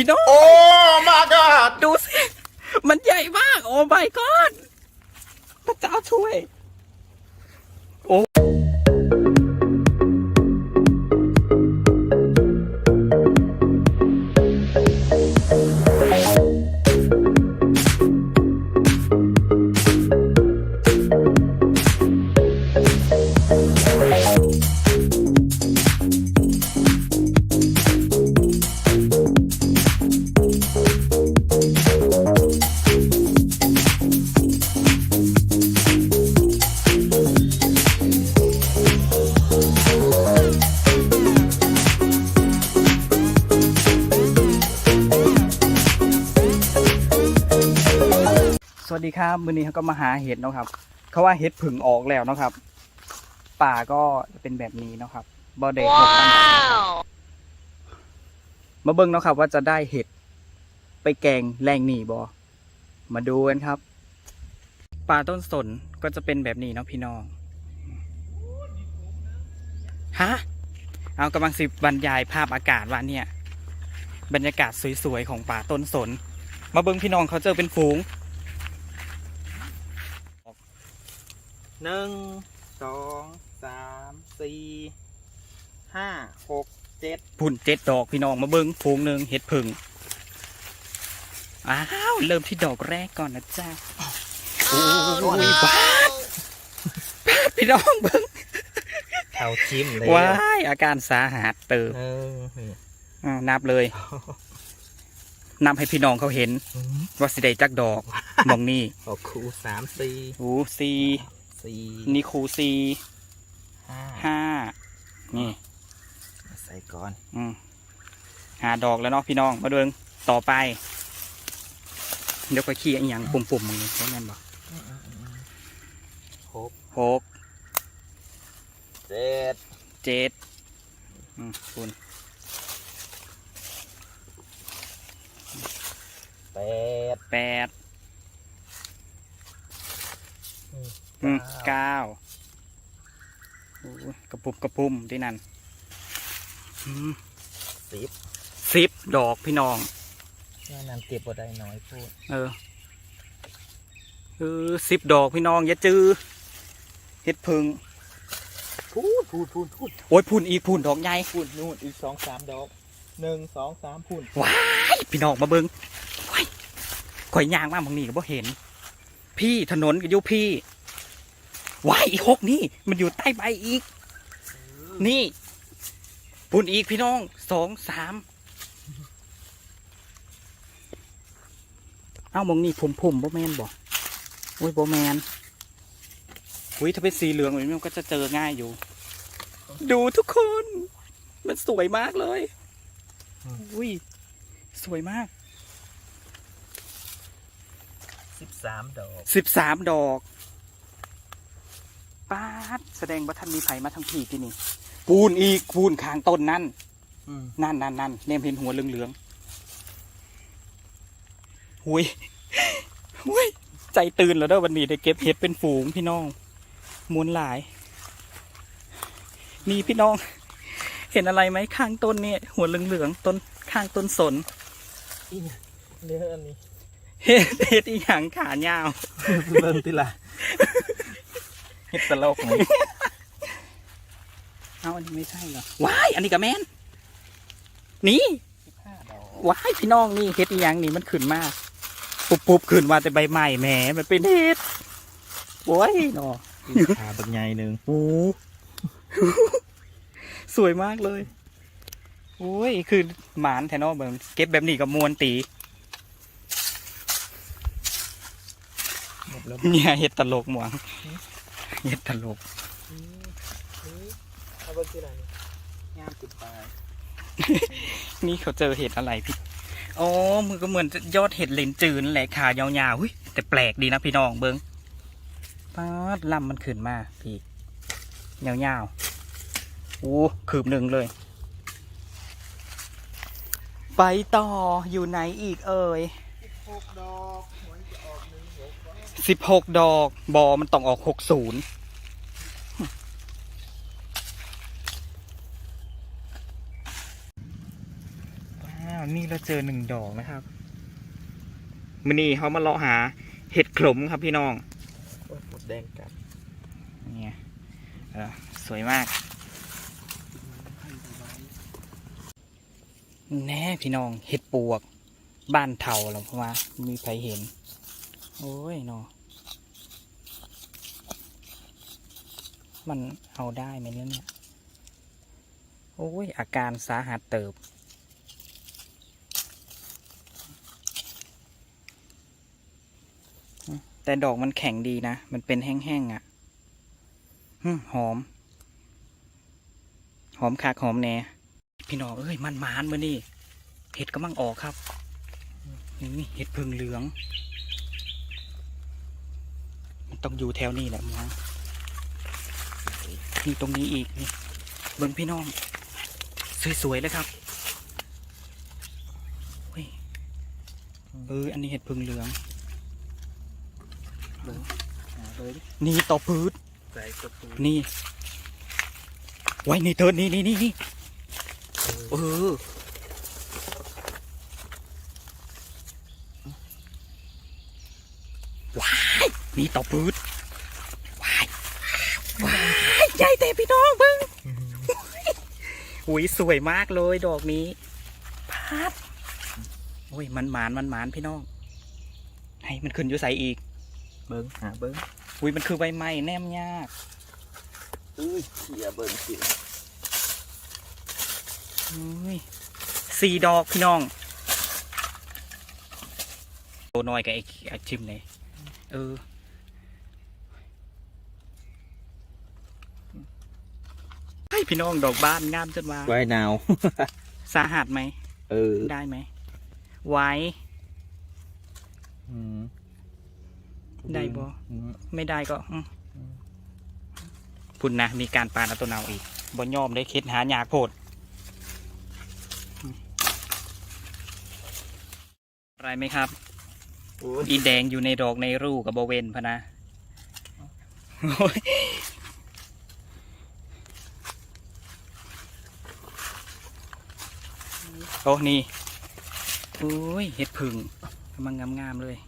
พี่น้อง โอ้ my god ดูสิ มันใหญ่มาก โอ้ my god พระเจ้าช่วย เขาก็มาหาเห็ดเนาะครับ เขาว่าเห็ดผึ่งออกแล้วเนาะครับ ป่าก็จะเป็นแบบนี้เนาะครับบอเดหกปันไดมาเบิ่งเนาะครับ ว่าจะได้เห็ดไปแกงแรงหนีบอมาดูกันครับ ป่าต้นสนก็จะเป็นแบบนี้เนาะพี่น้องฮะเอากำลังสิบรรยายภาพอากาศว่าเนี่ย บรรยากาศสวยๆของป่าต้นสน มาเบิ่งพี่น้องเขาเจอเป็นฝูง หนึ่งสองสามสี่ห้าหกเจ็ดพุ่นเจ็ดดอกพี่น้องมาเบิ้งฟูงหนึ่งเห็ดผึ่งอ้าวเริ่มที่ดอกแรกก่อนนะจ๊ะโอ้ยบาดบาดพี่น้องเบิ้งเอาชิมเลยว้ายอาการสาหัสเติมเอออ่านับเลย นับให้พี่น้องเขาเห็น ว่าสิได้จักดอกมองนี่ออกคูสามสี่โอ้ซี สี่นี่คูซีห้าห้านี่ ใส่ก่อนอืมหาดอกแล้วเนาะพี่น้องมาเบิ้งต่อไป เดี๋ยวก็ขี้อีหยังปุ่มๆมึงนี่ใช่แม่นบ่หกหกเจ็ดเจ็ดอืมคุณแปดแปด อืมเก้าโอ้ยกระปุบกระปุ่มที่นั่นอืมสิบสิบดอกพี่น้องแม่น้ำเก็บบ่ได้น้อยพูดเออเออสิบดอกพี่น้องอย่าจื้อเฮ็ดพึ่งพูดพูดพูดพูดโอ้ยพุ่นอีกพุ่นดอกใหญ่พูดนู่นอีกสองสามดอกหนึ่งสองสามพูดว้ายพี่น้องมาเบิงว้ายข่อยย่างมากบางนี่ก็บ่เห็น พี่ถนนก็อยู่พี่ ว้ายอีกหกนี่มันอยู่ใต้ใบอีก นี่พุ่นอีกพี่น้องสองสามเอ้ามองนี่ผมผมบ่แมนบ่โอ้ยบ่แมนอุ้ยถ้าเป็นสีเหลืองแบบนี้มันก็จะเจอง่ายอยู่ ดูทุกคน มันสวยมากเลยอุ้ยสวยมากสิบสามดอกสิบสามดอก ป้าดแสดงว่าท่านมีไผมาทั้งผีที่นี่ปูนอีกปูนข้างต้นนั่นอืมนั่นนั่นนั่นเนมเห็นหัวเหลืองๆหุยหุยใจตื่นแล้วเด้อวันนี้ได้เก็บเห็ดเป็นฝูงพี่น้องมวนหลายนี่พี่น้อง เห็นอะไรไหมข้างต้นเนี่ยหัวเหลืองๆต้นข้างต้นสนเนื้ออันนี้เห็ดเห็ดอีหยังขายาว เริ่มที่ละ เฮ็ดตลกไหมเอาอันนี้ไม่ใช่เหรอว้ายอันนี้กับแมนนี่สิบห้าดอกว้ายพี่น้องนี่เฮ็ดอีหยังนี่มันขึ้นมาปุบปุบขึ้นมาแต่ใบใหม่แหมมันเป็นเฮ็ดโอ้ยเนาะขาบักใหญ่หนึ่งโอ้สวยมากเลยโอ้ยคือหมานแทเนอแบบเก็บแบบนี้กับมวนตีหมดแล้วเนี่ยเฮ็ดตลกหมวง เฮ็ดตลกเอาเบิ่งที่ไหนนี่งามจุดปลายนี่เขาเจอเห็ดอะไรพี่อ๋อมือก็เหมือนยอดเห็ดเลนจืนแหละขายาวๆเฮ้ยแต่แปลกดีนะพี่น้องเบิงป๊าดลำมันขึ้นมาพี่ยาวๆโอ้คืบหนึ่งเลย ไปต่ออยู่ไหนอีกเอ่ยหกดอกหวยจะออกหนึ่งหก สิบหกดอกบอมันต้องออกหกศูนย์นนี้เราเจอหนึ่งดอกนะครับมันนี่เขามาเลาะหาเห็ดขลมครับพี่น้องโอ้ยหมดแดงกัดเนี่ยเออสวยมาก แน่พี่น้องเห็ดปวก บ้านเถาหรอเพราะว่ามีใครเห็น โอ้ยเนาะมันเอาได้ไหมเนี่ยเนี่ย โอ้ย อาการสาหัสเติบ แต่ดอกมันแข็งดีนะ มันเป็นแห้งๆอะ่ะหอม หอมคักหอมแหน่พี่น้องเอ้ย มันมานมานี่ เห็ดก็มั่งออกครับ นี่เห็ดพึ่งเหลือง ต้องอยู่แถวนี้แหละมั้งนี่ตรงนี้อีกนี่เบิ่งพี่น้อง สวยๆเลยครับเฮ้ยเอออันนี้เห็ดพึ่งเหลืองเบิ้งหาเลยดินี่ต่อพืชใส่กระปูนี่ไว้นี่เธอนี่นี่นี่นี่เออ ว้าย นี่ต่อพืชว้ายว้ายใหญ่แต่พี่น้องเบิ้งอุ้ยสวยมากเลยดอกนี้พัดโอ้ยมันหมานมันหมานพี่น้องให้มันขึ้นอยู่ใสอีก เบิ้งหาเบิ้งอุ้ยมันคือใบไม้แนมยากอุ้ยเขี่ยเบิ้งสิอุ้ยสี่ดอกพี่น้องโตน้อยกับไอ้ไอ้ชิมเลยเออให้ พี่น้องดอกบ้านงามจนว่าไว้หนาว สาหัสไหม เออได้ไหมไหว้ อืมได้บ่ อืมไม่ได้ก็อืมพุ่นนะ มีการปานเอาตัวเนาอีกบ่ยอมได้คิดหาหยากโพดอืมอะไรไหมครับโอ้ยอีแดงอยู่ในดอกในรูกับบเวนพะนะโอ้ย โอ้นี่โอ้ยเห็ดผึ่งกำลังงามๆเลย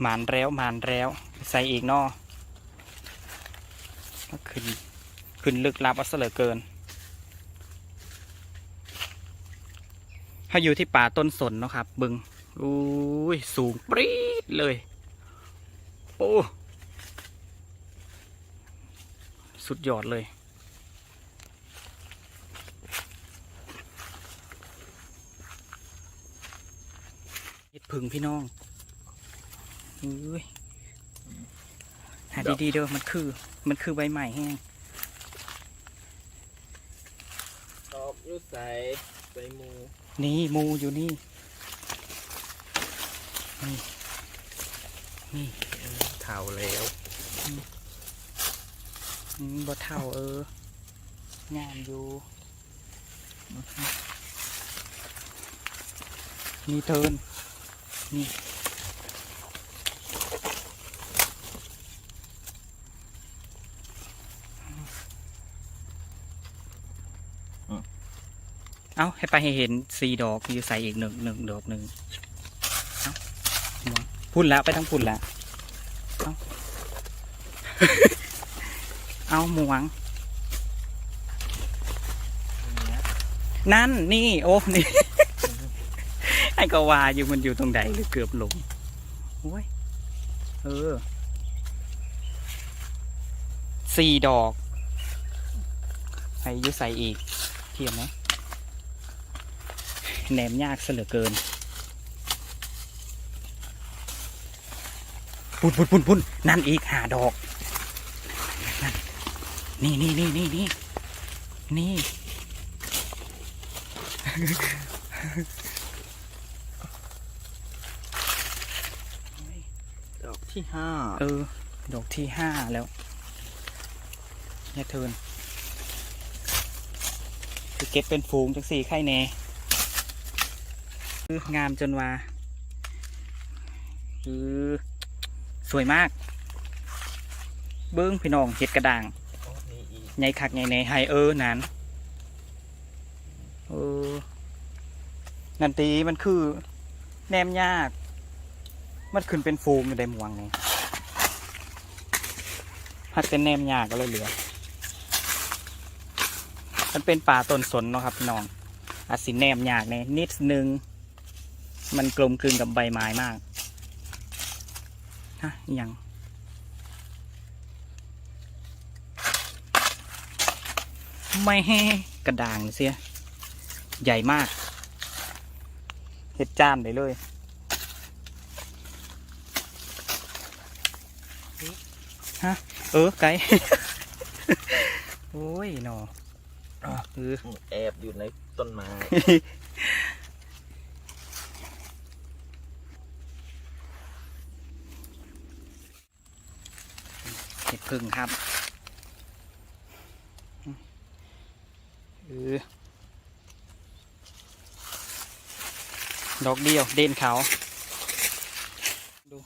หมานแล้วหมานแล้ว ใส่อีกนอก็ขึ้น ขึ้นลึกลับอาซะเหลือเกินถ้าอยู่ที่ป่าต้นสนเนาะครับ บึงอุ้ย สูงปรี๊ดเลยโอ้สุดยอดเลย เห็ดผึ่งพี่น้องอุ้ยหาดีๆเด้อมันคือ มันคือใบใหม่แห้งดอกอยุใส่ใส่หมู นี่หมูอยู่นี่ นี่ นี่เท่าแล้วอืมบ่เท่าเอองามอยู่นี่เทิน นี่เอาให้ไปให้เห็นสี่ดอกอยู่ใส่อีกหนึ่งหนึ่งดอกหนึ่งเอาหัวพุ่นแล้วไปทั้งพุ่นแล้วเอาเอาหมวง นั่นนี่ โอ้ นี่ ไอ้ก็ว่าอยู่มันอยู่ตรงใดหรือเกือบหลงโอ้ยเออสี่ดอกไอ้ยุใส่อีก เทียมไหมแหนมยากเหลือเกินปุ่นปุ่นปุ่นปุ่นนั่นอีกหาดอกนั่นนี่นี่นี่นี่นี่นี่ ดอก ที่ห้าเออ ดอกที่ห้าแล้วเนี่ยเทินคือเก็บเป็นฝูงจังสี่ไข่แน่คืองามจนว่าคือสวยมาก เบิ้งพี่น้องเห็ดกระด่างโอ้นี่อีกใหญ่คักใหญ่ในไฮเออร์นั้นเออนันตีมันคือ แนมยาก มันขึ้นเป็นฟูมอยู่ในมวงนี่หักเป็นแนมยากก็เลยเหลือ มันเป็นป่าต้นสนเนาะครับพี่น้องอาจสิแนมยากในนิดนึง มันกลมกลืนกับใบไม้มากฮะอิหยังไม่ให้กระด่างเสีย ใหญ่มากเห็ดจานได้เลย ฮะ เออ ไกลโอ้ยหนอเออแอบอยู่ในต้นไม้ เห็ดพึ่งครับ เออ ดอกเดียว เด่นเขาดู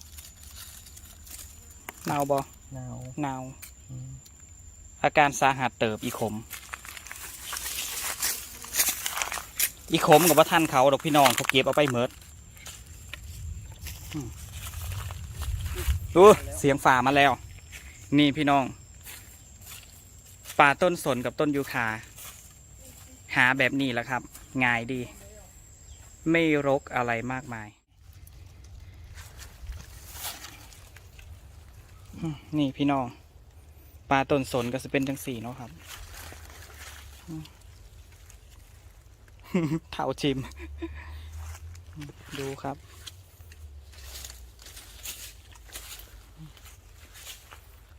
เนาบอ หนาวเนาอาการสาหัสเติบอีขม อีขมกับว่าท่านเขาดอกพี่น้องเขาเก็บเอาไปเมิดอืมดูเสียงฝ่ามาแล้ว นี่พี่น้อง ป่าต้นสนกับต้นยูคา หาแบบนี้แหละครับ ง่ายดี ไม่รกอะไรมากมายอืม นี่พี่น้องปลาต้นสนก็จะเป็นจังสี่เนาะครับเท่าชิม ดูครับ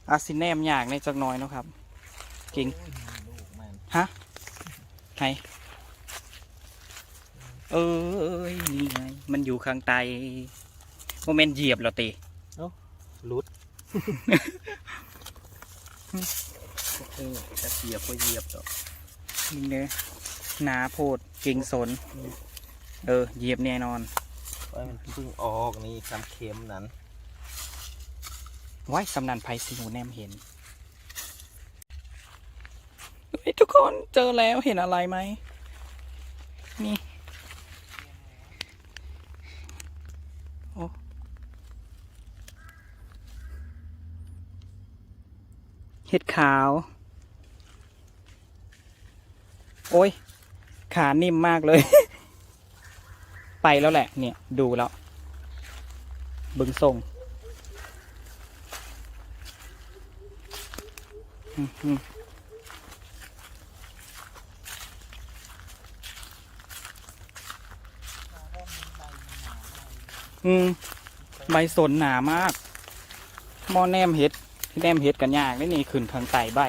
อาซินแนมอยากในจักน้อยเนาะครับจริงลูกมันฮะไหนเอ้ยนี่ไงมันอยู่ข้างใต้โมเมนต์เหยียบเหราตีรุด เออจะเหยียบก็เหยียบต่อนี่เนื้อหนาโพดเก่งสน เออเหยียบแน่นอนเพราะมันเพิ่งออกนี่คำเค็มนั้นไว้สำนันไพซีหูแนมเห็นเฮ้ยทุกคนเจอแล้วเห็นอะไรไหมนี่ เห็ดขาว โอ้ย ขานิ่มมากเลย ไปแล้วแหละ เนี่ย ดูแล้ว บึงทรงอืม ใบสนหนามากหมอแนมเห็ด แนมเห็ดกันยากนี่นี่ขึ้นทางไตใบ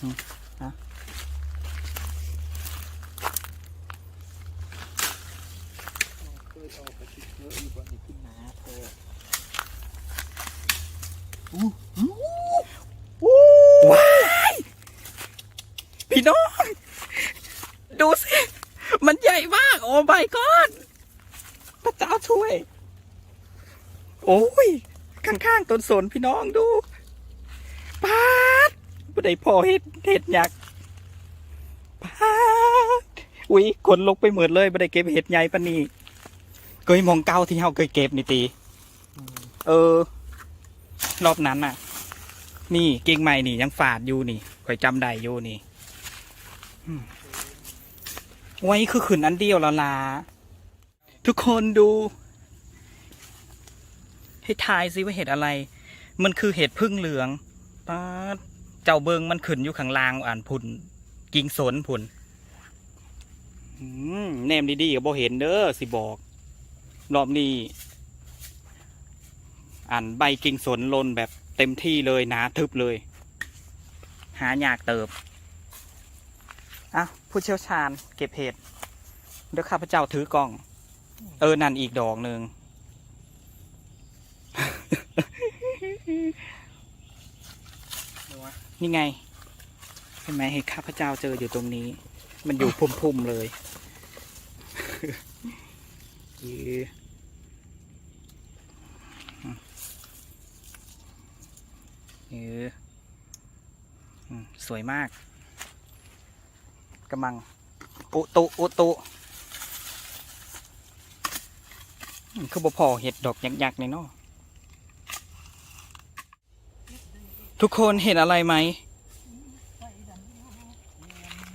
อืมอะ เคยออกไปคิดเยอะอยู่บนนี้ขึ้นหนาโพ ว้ายพี่น้อง ดูสิ มันใหญ่มาก โอ้ my god พระเจ้าช่วย โอ้ย ข้างๆ ต้นสนพี่น้องดูปาดบ่ได้พอเห็ดเห็ดหยักปาดอุ้ยขนลุกไปหมดเลยบ่ได้เก็บเห็ดใหญ่ปานนี้เคยมองเก้าที่เฮาเคยเก็บนี่ตีเออ รอบนั้นน่ะ นี่เก่งใหม่นี่ยังฝาดอยู่นี่ข่อยจำได้อยู่นี่อืมไว้คือขืนอันเดียวและลาทุกคนดู ให้ทายซิว่าเห็ดอะไร มันคือเห็ดพึ่งเหลืองป้าดเจ้าเบิงมันขึ้นอยู่ข้างล่างอ่านพุ่นกิ่งสนพุ่นอืมแนมดีๆก็บ่เห็นเด้อสิบอก รอบนี้อ่านใบกิ่งสนลนแบบเต็มที่เลยหนาทึบเลย หายากเติบอะผู้เชี่ยวชาญเก็บเห็ดเดี๋ยวข้าพเจ้าถือกล้อง เออ นั่นอีกดอกหนึ่ง นี่ไงเห็นไหมให้ข้าพเจ้าเจออยู่ตรงนี้ มันอยู่พุ่มๆเลยเย้เออสวยมากกำลัง อุตุ อุตุคือบ่พอเห็ดดอกยักษ์ๆในเนาะ ทุกคนเห็นอะไรไหม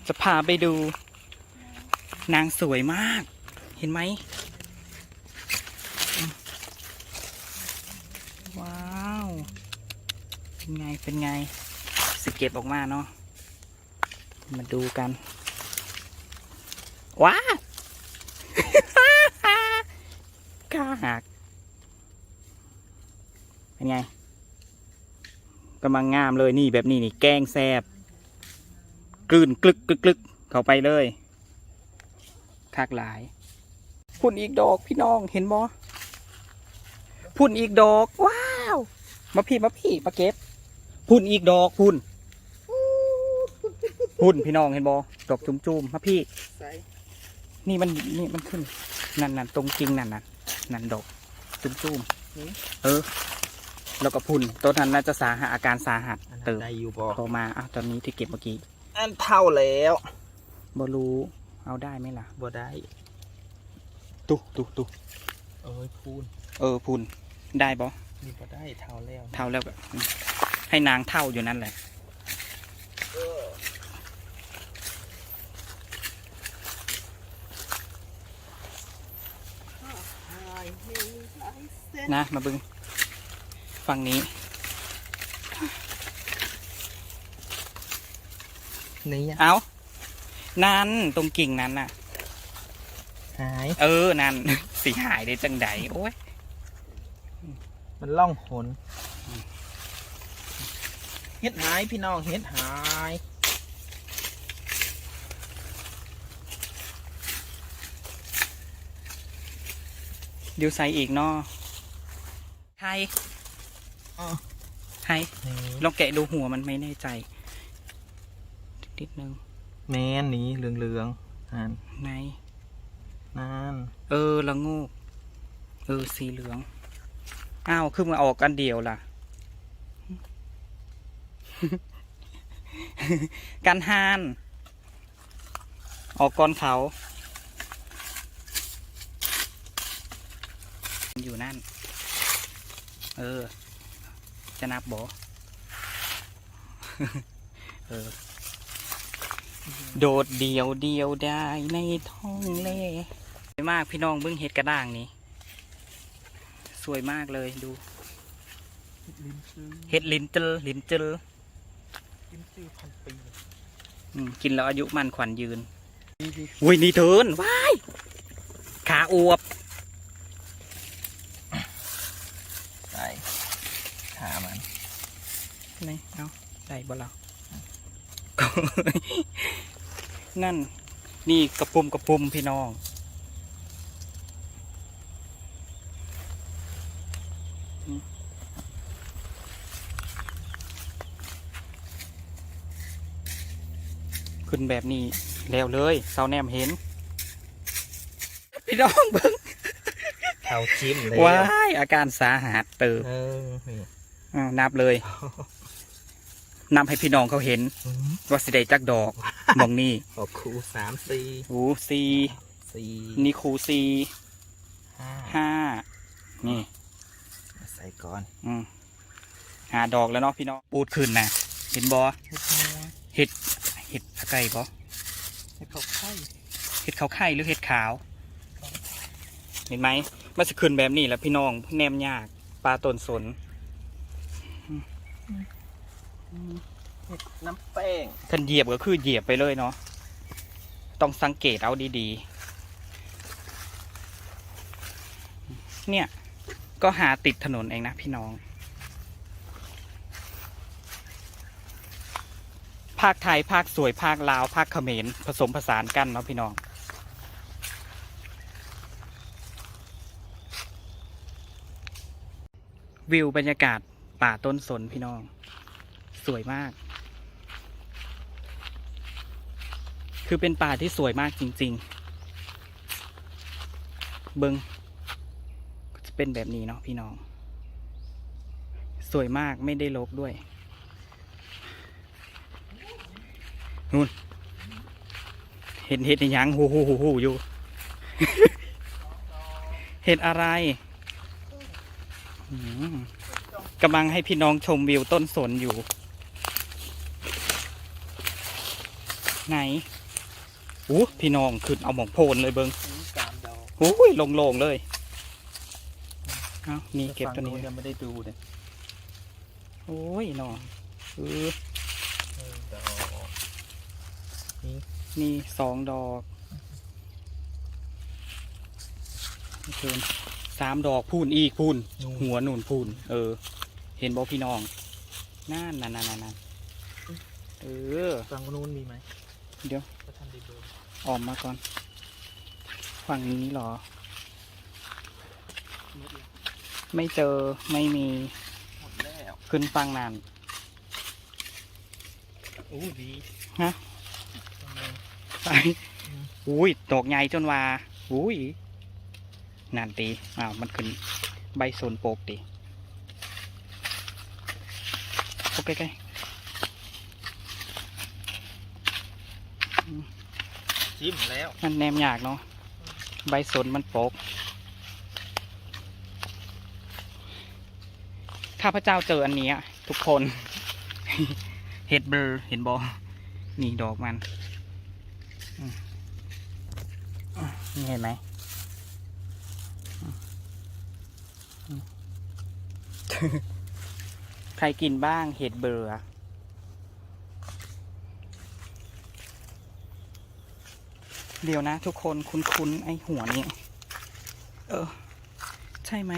จะพาไปดู นางสวยมาก เห็นไหม ว้าว เป็นไง เป็นไง สเก็บออกมาเนาะ มาดูกัน ว้าวกล้าหัก เป็นไง กำลังงามเลยนี่แบบนี้นี่แกงแซบกลืนกลึกกลึกกลึกเข้าไปเลยคักหลาย พุ่นอีกดอกพี่น้องเห็นบ่พุ่นอีกดอก ว้าว มาพี่มาพี่มาเก็บ พุ่นอีกดอกพุ่นพุ่นพี่น้องเห็นบ่ดอกจุ่มๆมาพี่ใส่นี่มันนี่มันขึ้น นั่นนั่นตรงจริงนั่นนั่นนั่นดอกจุ่มๆเออ แล้วก็พุ่นตัวนั้นน่าจะสาหัสอาการสาหัสอันนั้เตินมได้อยู่บ่โทรมาอ้าวตอนนี้ที่เก็บเมื่อกี้อันเท่าแล้วบรู้เอาได้ไหมล่ะบ่ได้ตุตุตุเอ้ยพูนเออพุ่นได้บ่นี่บ่ได้เท่าแล้วเท่าแล้วก็อืมให้นางเท่าอยู่นั่นแหละนะมาบึง ฝั่งนี้ นี่อะเอานั่นตรงกิ่งนั้นน่ะ หาย เออ นั่น สีหายได้จังใดโอ้ย มันล่องหนเฮ็ดหายพี่น้องเฮ็ดหายเดี๋ยวใส่อีกเนาะไทย อ๋อไทยลองแกะดูหัวมันไม่แน่ใจนิดนึงแม่นนี่เหลืองๆอ่านไหนนั่นเออละงูกเออสีเหลืองอ้าวคือมาออกกันเดียวล่ะ กันฮานออกก่อนเขาอยู่นั่น เออ จะนับบอเออ โดดเดียวเดียวได้ในท้องเล่สวยมากพี่น้องเบิ้งเห็ดกระด้างนี้ สวยมากเลยดูลิ้นซื้อเห็ดลินเจลลินเจลลิ้นซื้อพันปีอืมกินแล้วอายุมันขวัญยืน อุ้ยนี่เถินว้าย ขาอวบ ใส่ขามัน นี่เอาได้บ่เรานั่น นี่กระปุมกระปุมพี่น้องขึ้นแบบนี้แล้วเลยเสาแนมเห็น พี่น้องเบิ่งเท่าจิ้มเลยว้ายอาการสาหัสเติบเออนี่อ้าวนับเลย นับให้พี่น้องเขาเห็นอืมว่าสิได้จักดอกมองนี่ออกคูสามสี่โอ้ซีสี่นี่คูซีห้าห้านี่ใส่ก่อนอืมหาดอกแล้วเนาะพี่น้องปูดขึ้นนะเห็นบอเฮ็ดน้อยเห็ดเห็ดอะไรบอให้เขาไข่เห็ดขาวไข่หรือเห็ดขาว เห็นไหมมันจะขึ้นแบบนี้แหล้วพี่น้องแนมยากปลาต้นสน เฮ็ดน้ำแป้งคันเหยียบก็คือเหยียบไปเลยเนาะต้องสังเกตเอาดีๆ เนี่ย ก็หาติดถนนเองนะพี่น้อง ภาคไทยภาคสวยภาคลาว ภาคเขมรผสมผสานกันเนาะพี่น้องวิวบรรยากาศป่าต้นสนพี่น้อง สวยมาก คือเป็นป่าที่สวยมากจริง ๆ เบิงก็จะเป็นแบบนี้เนาะพี่น้อง สวยมากไม่ได้ลกด้วยนู่น เห็นเห็ดยังหูหูหูหูอยู่ เห็ดอะไรกำลังให้พี่น้องชมวิวต้นสนอยู่ ไหนอู้พี่น้องขึ้นเอาหมองโพนเลยเบิงนี่สามดอกโอ้ยโล่งๆเลยเอานี่เก็บตัวนี้ฝั่งยังไม่ได้ดูเลยโอ้ยน้องเออหนึ่งดอกนี่สองดอกเกินสามดอกพูนอีกพูนนู่นหัวหนุนพูนเออ เห็นบอกพี่น้องนั่นนั่นนั่นนั่นนั่นเออฝั่งนู้นมีไหม เดี๋ยวก็ทำดีดูออกมาก่อน ฝั่งนี้เหรอหมดแล้วไม่เจอไม่มีหมดแล้วขึ้นฟังนานอู้ดีฮะทำไมไปอุ้ยดอกใหญ่จนว่าอุ้ยนานตีอ้าวมันขึ้นใบโซนโปกตีโอเคไกล จิ้มแล้วๆมันแนมยากเนาะใบสนมันโปก ข้าพเจ้าเจออันเนี้ยทุกคน เห็ดเบลอเห็นบอนี่ดอกมันอืมอะนี่เห็นไหมอืมอืมใครกินบ้างเห็ดเบลออ เดี๋ยวนะ ทุกคนคุ้นๆไอหัวนี้ เออ ใช่ไหม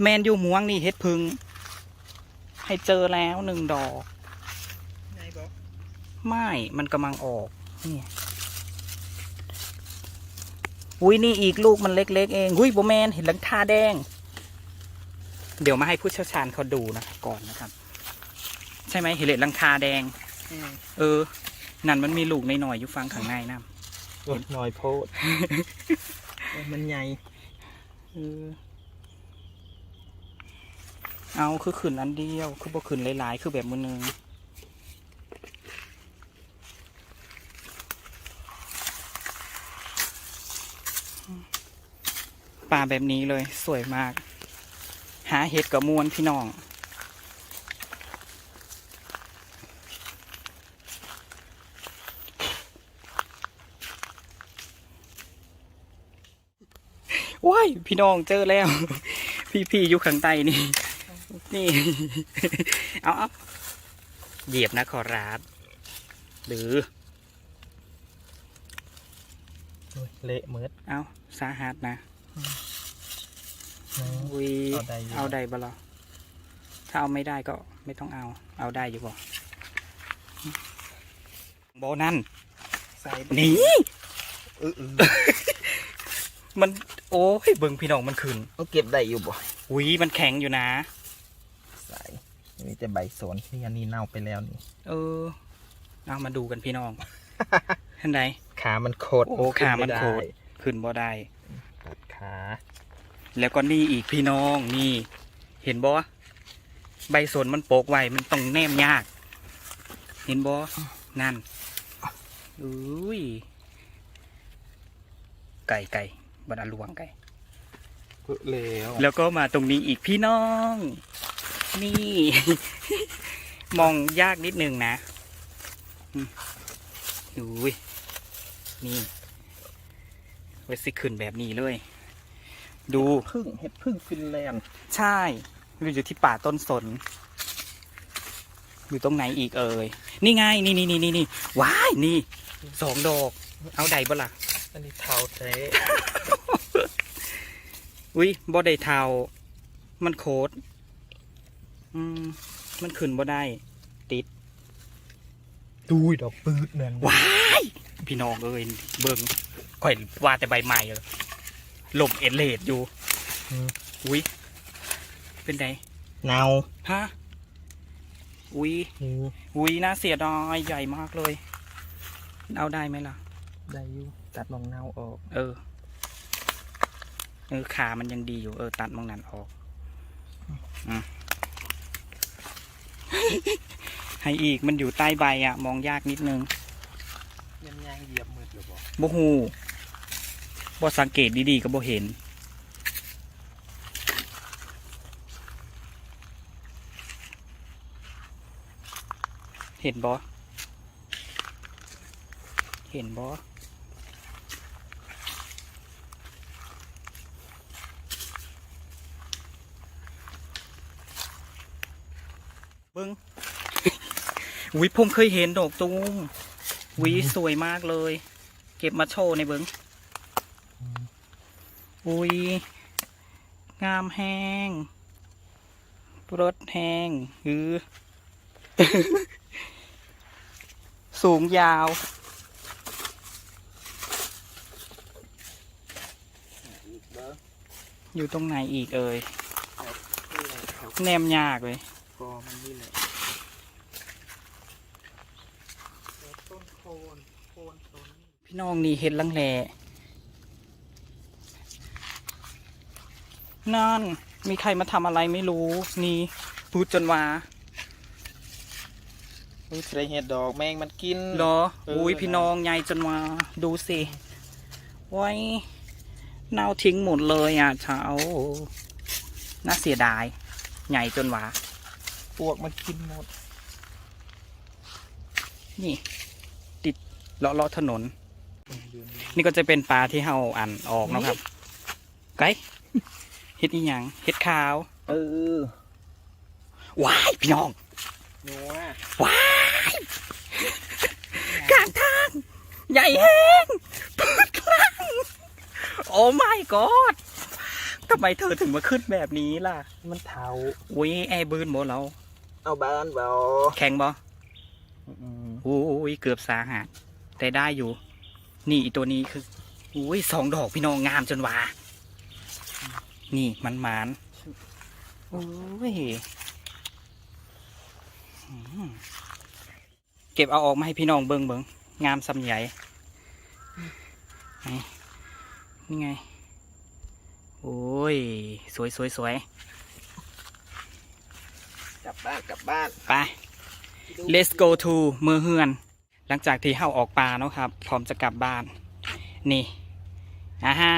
แมนยูม่วงนี่เห็ดพึ่งให้เจอแล้วหนึ่งดอกไงบอกไม่มันกำลังออก นี่อุ้ยนี่อีกลูกมันเล็ก ๆ เองอุ้ยโบแมนเห็นหลังคาแดง เดี๋ยวมาให้ผู้เชี่ยวชาญเขาดูนะก่อนนะครับ ใช่ไหมเห็นเหล็กหลังคาแดง เออ นั่นมันมีลูกในหน่อยๆอยู่ฟังข้างในนะ โอ้ยหน่อยโพดโอ้ยมันใหญ่เออเอาคือขืนอันเดียว คือบ่ขืนหลายๆ คือแบบมือหนึงป่าแบบนี้เลยสวยมาก หาเห็ดกับมวนพี่น้อง ว้าย พี่น้องเจอแล้ว พี่พี่อยู่ข้างใต้นี่ นี่ เอาเอาเหยียบนะขอรับหรือโอ้ยเละเมืดเอาสาหัสนะอืมอุ้ยเอาได้อยู่เอาได้บ่ล่ะถ้าเอาไม่ได้ก็ไม่ต้องเอา เอาได้อยู่บ่โบนั่น ใส่นี่เออเออ มันโอ้ยเบิ่งพี่น้องมันขึ้นเอาเก็บได้อยู่บ่อุ้ยมันแข็งอยู่นะใส่นี่แต่ใบสนที่อันนี้เน่าไปแล้วนี่ เออเอามาดูกันพี่น้องท่านใดขามันโคตรโอ้ขามันโคตรขึ้ไไขึ้นบ่ได้ตัดขา แล้วก็นี่อีกพี่น้องนี่ เห็นบ่ใบสนมันโปกไว้มันต้องแนมยาก เห็นบ่นั่นอุ้ยไก่ไก่ บรรลวงไก่เพิ่แล้วแล้วก็มาตรงนี้อีกพี่น้อง นี่ มองยากนิดนึงนะอืมอุ้ยนี่ไว้สิขึ้นแบบนี้เลย ดูพึ่งเห็ดพึ่งฟินแลนด์ใช่มันอยู่ที่ป่าต้นสน อยู่ตรงไหนอีกเอ่ย นี่ไง นี่นี่นี่นี่นี่ว้าย นี่ สองดอก เอาใดบ่ล่ะ อันนี้เทาแท้ อุ้ยบ่ได้เทามันโคตรอืมมันขึ้นบ่ได้ดูดอกปืดนั่นว้ายพี่น้องเอ้ยเบิ่งข่อยว่าแต่ใบใหม่เลยหลบเอ็ดเลดอยู่อุ้ยเป็นไงเนาฮะอุ้ยนี่อุ้ยน่าเสียดายใหญ่มากเลย เอาได้ไหมล่ะ ได้อยู่ตัดมองเนาออก เออ เออขามันยังดีอยู่เออตัดมองนั้นออกอืมให้อีกมันอยู่ใต้ใบอะ มองยากนิดนึงยังยางเหยียบมืดหรือเปล่าบ่ฮูบ่สังเกตดีๆก็บ่เห็นเห็นบ่เห็นบ่เวิผมเคยเห็นดอกตูมหวีสวยมากเลย เก็บมาโชว์ในเบิ้งอุ้ยงามแห้งรสแห้งฮือ สูงยาวอีกเด้ออยู่ตรงไหนอีกเอ่ยนี่แหละแถวแนมยากเลยกอมันนี่แหละแล้วต้นโคนโคนต้นพี่น้องนี่เห็ดลังแหลนั่นมีใครมาทำอะไรไม่รู้ นี่พูดจนว่านี่ใส่เห็ดดอกแมงมันกินเหรอเอออุ้อุ้ยพี่น้องใหญ่จนว่าดูสิไว้เน่าทิ้งหมดเลยอะเช้าน่าเสียดาย ใหญ่จนว่าปวกมันกินหมด นี่ติด เลาะเลาะถนน นี่ก็จะเป็นปลาที่เฮาอันออกเนาะครับ ไก่เฮ็ดอีหยังเฮ็ดขาว เออว้ายพี่น้องนัวว้ายกลางทาง ใหญ่แห้งพืดคลั่งโอ้ไม่กอดทำไมเธอถึงมาขึ้นแบบนี้ล่ะ มันเทาอุ้ยแอร์บืนหมดแล้วเอาบ้านเบาแข็งบ่อืมอุ้ยเกือบสาหัส แต่ได้อยู่ นี่อีตัวนี้คืออุ้ยสองดอกพี่น้องงามจนว่า นี่มันหมานโอ้ยอืมเก็บเอาออกมาให้พี่น้องเบิงเบิงงามสำใหญ่นี่นี่ไง โอ้ย สวยสวยสวยกลับบ้านกลับบ้าน ไป let's go to เมืองเฮือน หลังจากที่เข้าออกปลาเนาะครับ พร้อมจะกลับบ้าน นี่อ่าฮะ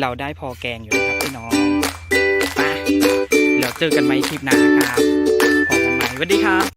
เราได้พอแกงอยู่นะครับพี่น้องไปเดี๋ยวเจอกันไหมคลิปหน้าครับพอกันไหมสวัสดีครับ